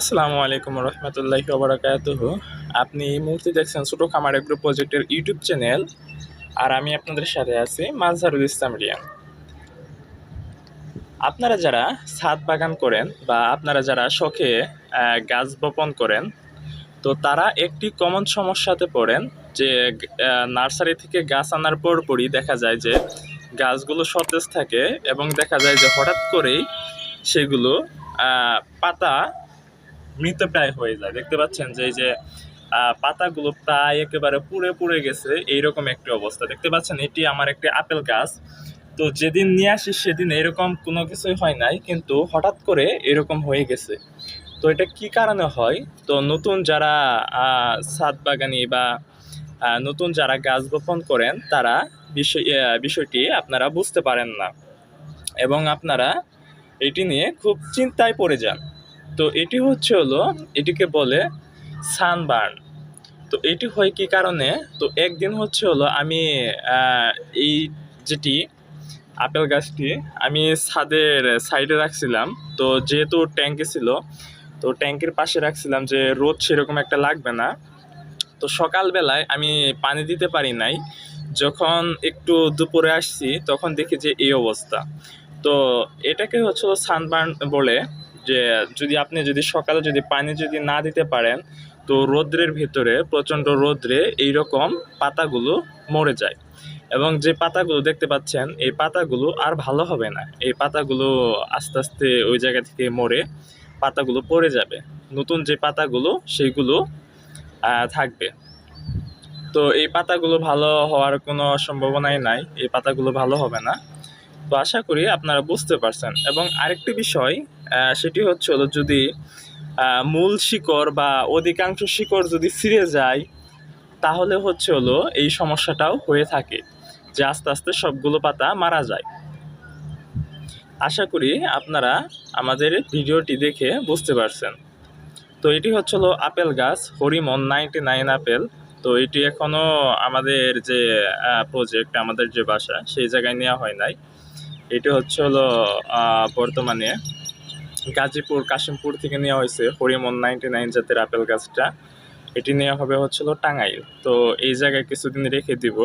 আসসালামু আলাইকুম রহমতুল্লাহি ওবরাকাতুহ আপনি এই মুহূর্তে দেখছেন ছোটো খামার এগ্রো প্রজেক্টের ইউটিউব চ্যানেল আর আমি আপনাদের সাথে আছি মাজহারুল ইসলাম রিয়ান। আপনারা যারা ছাদ বাগান করেন বা আপনারা যারা শখে গাছ বপন করেন, তো তারা একটি কমন সমস্যাতে পড়েন যে নার্সারি থেকে গাছ আনার পরপরই দেখা যায় যে, গাছগুলো সতেজ থাকে এবং দেখা যায় যে হঠাৎ করেই সেগুলো পাতা মৃতপ্রায় হয়ে যায়। দেখতে পাচ্ছেন যে এই যে পাতাগুলো প্রায় একেবারে পুড়ে পুড়ে গেছে, এইরকম একটি অবস্থা। দেখতে পাচ্ছেন, এটি আমার একটি আপেল গাছ। তো যেদিন নিয়ে আসি সেদিন এরকম কোনো কিছুই হয় নাই, কিন্তু হঠাৎ করে এরকম হয়ে গেছে। তো এটা কি কারণে হয়? তো নতুন যারা ছাদ বাগানি বা নতুন যারা গাছ বপন করেন, তারা বিষয় বিষয়টি আপনারা বুঝতে পারেন না। এবং আপনারা এটি নিয়ে খুব চিন্তায় পড়ে যান। তো এটি হচ্ছে হলো, এটিকে বলে সানবার্ন তো এটি হয় কি কারণে? তো একদিন হচ্ছে হলো আমি এই যেটি আপেল গাছটি আমি ছাদের সাইডে রাখছিলাম। তো যেহেতু ট্যাঙ্কে ছিল, তো ট্যাঙ্কের পাশে রাখছিলাম যে রোদ সেরকম একটা লাগবে না। তো সকালবেলায় আমি পানি দিতে পারি নাই। যখন একটু দুপুরে আসছি, তখন দেখি যে এই অবস্থা। তো এটাকে হচ্ছে সানবার্ন বলে। যে যদি আপনি যদি সকালে যদি পানি যদি না দিতে পারেন, তো রৌদ্রের ভিতরে, প্রচণ্ড রৌদ্রে এইরকম পাতাগুলো মরে যায়। এবং যে পাতাগুলো দেখতে পাচ্ছেন, এই পাতাগুলো আর ভালো হবে না। এই পাতাগুলো আস্তে আস্তে ওই জায়গা থেকে মরে পাতাগুলো পড়ে যাবে। নতুন যে পাতাগুলো, সেইগুলো থাকবে। তো এই পাতাগুলো ভালো হওয়ার কোনো সম্ভাবনাই নাই। এই পাতাগুলো ভালো হবে না। তো আশা করি আপনারা বুঝতে পারছেন। এবং আরেকটি বিষয় সেটি হচ্ছে হলো যদি মূল শিকড় বা অধিকাংশ শিকড় যদি ছিঁড়ে যায়, তাহলে হচ্ছে হলো এই সমস্যাটাও হয়ে থাকে যে আস্তে আস্তে সবগুলো পাতা মারা যায়। আশা করি আপনারা আমাদের ভিডিওটি দেখে বুঝতে পারছেন। তো এটি হচ্ছে হলো আপেল গাছ, হরিমন নাইনটি নাইন আপেল। তো এটি এখনও আমাদের যে প্রজেক্ট আমাদের যে বাসা, সেই জায়গায় নেওয়া হয় নাই। এটি হচ্ছে হলো বর্তমানে গাজীপুর, কাশিমপুর থেকে নেওয়া হয়েছে হরিমন নাইনটি নাইন জাতের আপেল গাছটা। এটি নেওয়া হবে হচ্ছিল টাঙ্গাইল। তো এই জায়গায় কিছুদিন রেখে দিব।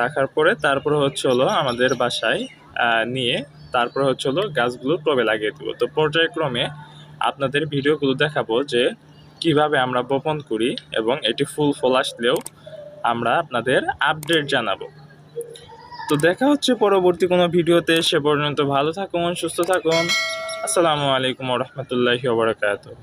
রাখার পরে তারপরে হচ্ছে হলো আমাদের বাসায় নিয়ে তারপরে হচ্ছে হলো গাছগুলো টবে লাগিয়ে দেবো। তো পর্যায়ক্রমে আপনাদের ভিডিওগুলো দেখাবো যে কীভাবে আমরা বপন করি এবং এটি ফুল ফল আসলেও আমরা আপনাদের আপডেট জানাব। তো দেখা হচ্ছে পরবর্তী কোনো ভিডিওতে। সে পর্যন্ত ভালো থাকুন, সুস্থ থাকুন। আসসালামু আলাইকুম রহমতুল্লাহি ওবরাকাতুহ